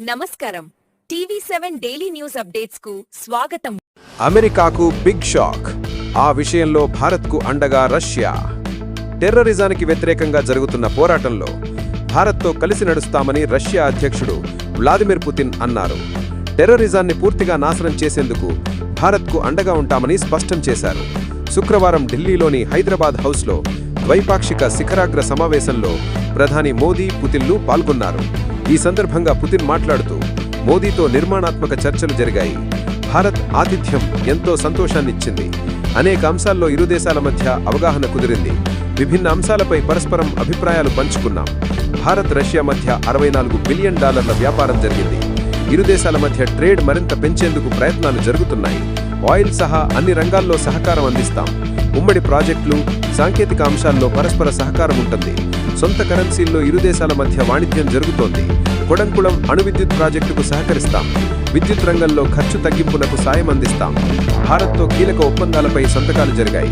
నమస్కారం. TV seven daily news అప్డేట్స్కు స్వాగతం. అమెరికాకు బిగ్ షాక్. ఆ విషయంలో భారత్కు అండగా రష్యా. టెర్రరిజానికి వ్యతిరేకంగా జరుగుతున్న పోరాటంలో భారత్తో కలిసి నడుస్తామని రష్యా అధ్యక్షుడు వ్లాదిమిర్ పుతిన్ అన్నారు. టెర్రరిజాన్ని పూర్తిగా నాశనం చేసేందుకు భారత్కు అండగా ఉంటామని స్పష్టం చేశారు. శుక్రవారం ఢిల్లీలోని హైదరాబాద్ హౌస్లో ద్వైపాక్షిక శిఖరాగ్ర సమావేశంలో ప్రధాని మోదీ పుతిన్లు పాల్గొన్నారు. ఈ సందర్భంగా పుతిన్ మాట్లాడుతూ మోదీతో నిర్మాణాత్మక చర్చలు జరిగాయి. భారత్ ఆతిథ్యం ఎంతో సంతోషాన్నిచ్చింది. అనేక అంశాల్లో ఇరు దేశాల మధ్య అవగాహన కుదిరింది. విభిన్న అంశాలపై పరస్పరం అభిప్రాయాలు పంచుకున్నాం. భారత్ రష్యా మధ్య అరవై నాలుగు బిలియన్ డాలర్ల వ్యాపారం జరిగింది. ఇరు దేశాల మధ్య ట్రేడ్ మరింత పెంచేందుకు ప్రయత్నాలు జరుగుతున్నాయి. ఆయిల్ సహా అన్ని రంగాల్లో సహకారం అందిస్తాం. ఉమ్మడి ప్రాజెక్టులు సాంకేతిక అంశాల్లో పరస్పర సహకారం ఉంటుంది. సొంత కరెన్సీల్లో ఇరు దేశాల మధ్య వాణిజ్యం జరుగుతోంది. కొడంకుళం అణు విద్యుత్ ప్రాజెక్టుకు సహకరిస్తాం. విద్యుత్ రంగంలో ఖర్చు తగ్గింపునకు సాయం అందిస్తాం. భారత్తో కీలక ఒప్పందాలపై సంతకాలు జరిగాయి.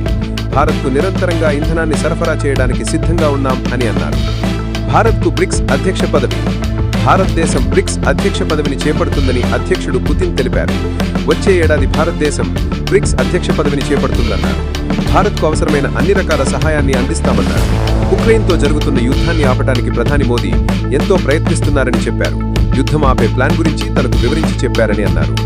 భారత్కు నిరంతరంగా ఇంధనాన్ని సరఫరా చేయడానికి సిద్ధంగా ఉన్నాం అని అన్నారు. భారత్కు బ్రిక్స్ అధ్యక్ష పదవి. భారతదేశం బ్రిక్స్ అధ్యక్ష పదవిని చేపడుతుందని అధ్యక్షుడు పుతిన్ తెలిపారు. వచ్చే ఏడాది భారతదేశం బ్రిక్స్ అధ్యక్ష పదవిని చేపడుతుందన్నారు. భారత్కు అవసరమైన అన్ని రకాల సహాయాన్ని అందిస్తామన్నారు. ఉక్రెయిన్తో జరుగుతున్న యుద్ధాన్ని ఆపటానికి ప్రధాని మోదీ ఎంతో ప్రయత్నిస్తున్నారని చెప్పారు. యుద్ధం ఆపే ప్లాన్ గురించి తనకు వివరించి చెప్పారని అన్నారు.